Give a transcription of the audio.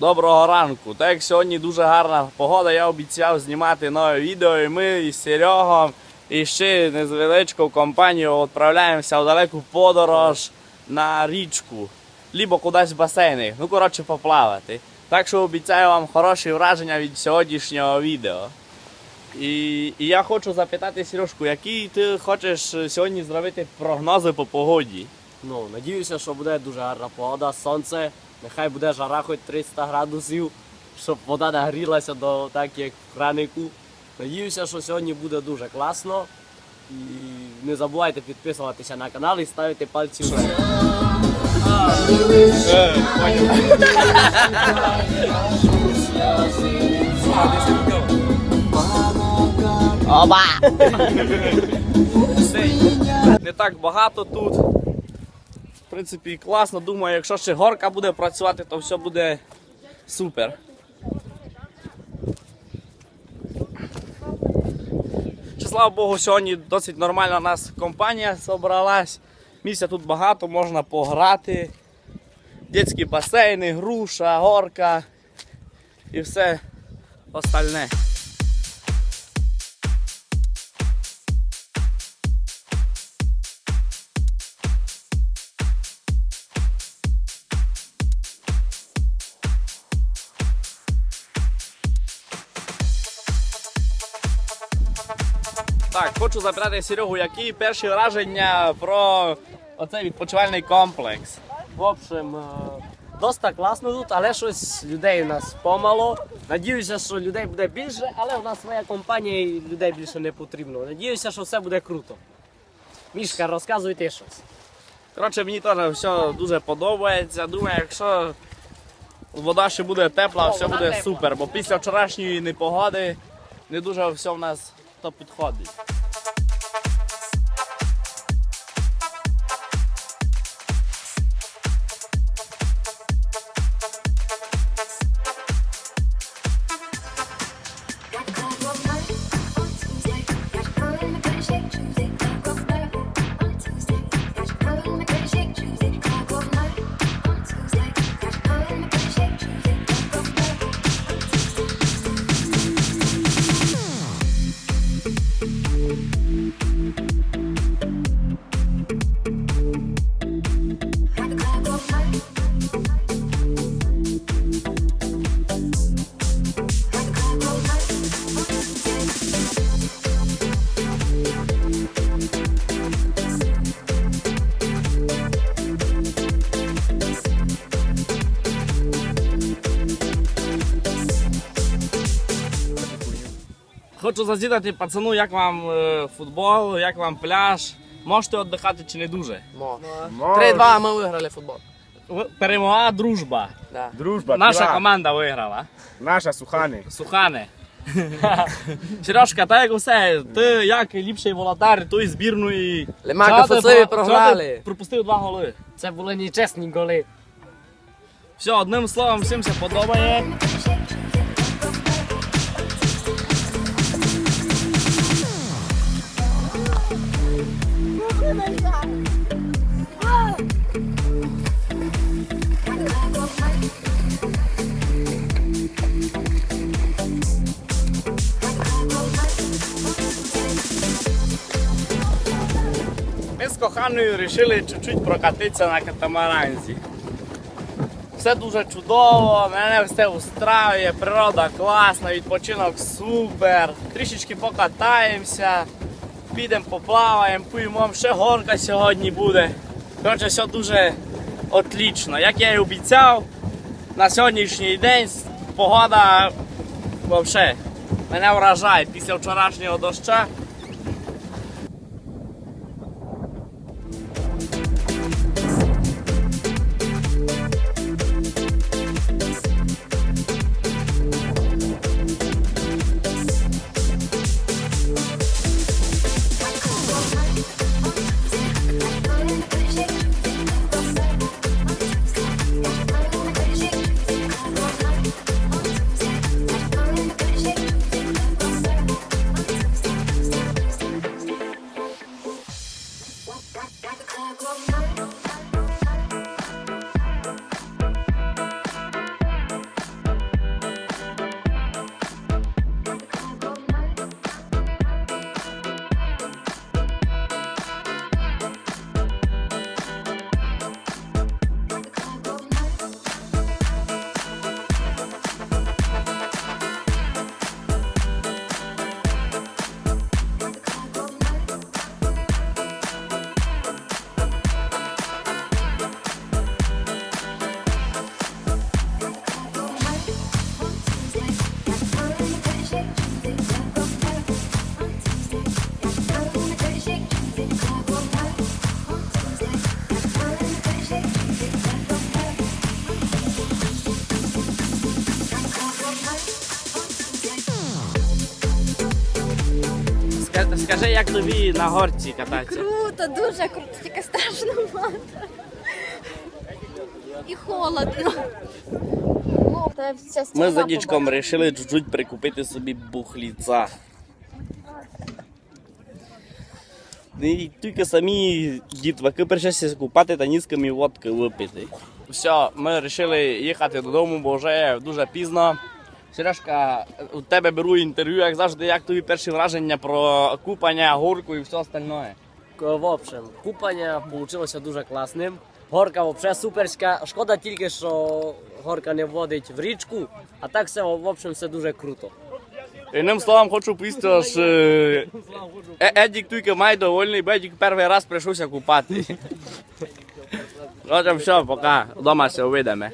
Доброго ранку. Так як сьогодні дуже гарна погода, я обіцяв знімати нове відео. І ми із Серегом і ще невеличку компанію відправляємося в далеку подорож на річку, либо кудись в басейни. Ну, коротше, поплавати. Так що обіцяю вам хороші враження від сьогоднішнього відео. І, і я хочу запитати Сережку, які ти хочеш сьогодні зробити прогнози по погоді? Ну, надіюся, що буде дуже гарна погода, сонце, нехай буде жара хоч 300 градусів, щоб вода нагрілася до так, як в кранику. Надіюся, що сьогодні буде дуже класно. І не забувайте підписуватися на канал і ставити пальці вверх. Оба! Не так багато тут. Принципі, класно. Думаю, якщо ще горка буде працювати, то все буде супер. Чи, слава Богу, сьогодні досить нормальна у нас компанія зібралась. Місця тут багато, можна пограти. Дитячі басейни, груша, горка і все остальне. Так, хочу запитати Серегу, які перші враження про оцей відпочивальний комплекс. В общем, е, доста класно тут, але щось людей у нас помало. Надіюся, що людей буде більше, але у нас своя компанія і людей більше не потрібно. Надіюся, що все буде круто. Мішка, розказуй ти щось. Коротше, мені теж все дуже подобається. Думаю, якщо вода ще буде тепла, О, все буде тепла. супер, бо після вчорашньої непогоди не дуже все в нас то підходить. Хочу зазідати пацану, як вам е, футбол, як вам пляж. Можете віддихати чи не дуже? 3-2 ми виграли футбол. В- Перемогла дружба. Да. Дружба, Наша піва. команда виграла. Наша Сухани. Сухане. Сережка, так як усе, ти як ліпший волотар тої збірної. Лемака Чого ти Фацеві про- чого програли. ти Пропустив два голи. Це були нечесні голи. Все, одним словом, всім все подобає. Коханою вирішили чуть-чуть прокатитися на катамаранзі. Все дуже чудово, мене все устраює, природа класна, відпочинок супер. Трішечки покатаємося, підемо поплаваємо, поїмо, ще горка сьогодні буде. Коротше, все дуже отлично. Як я і обіцяв, на сьогоднішній день погода взагалі мене вражає після вчорашнього доща. Скажи, як тобі на горці кататися? Круто, дуже круто, тільки страшно мати. І холодно. Та вся Ми за дічком побачила. вирішили чуть-чуть прикупити собі бухліца. І тільки самі дітваки прийшлися купати та нісками водки випити. Все, ми вирішили їхати додому, бо вже дуже пізно. Сережка, у тебе беру інтерв'ю, як завжди, як тобі перші враження про купання, горку і все остальне. В общем, купання вийшло дуже класним. Горка взагалі суперська. Шкода тільки, що горка не вводить в річку, а так все, в общем, все дуже круто. Одним словом, хочу пісти, що е, Едік тільки має довольний, бо Едік перший раз прийшовся купати. Отже, все, пока. Вдома все увидимо.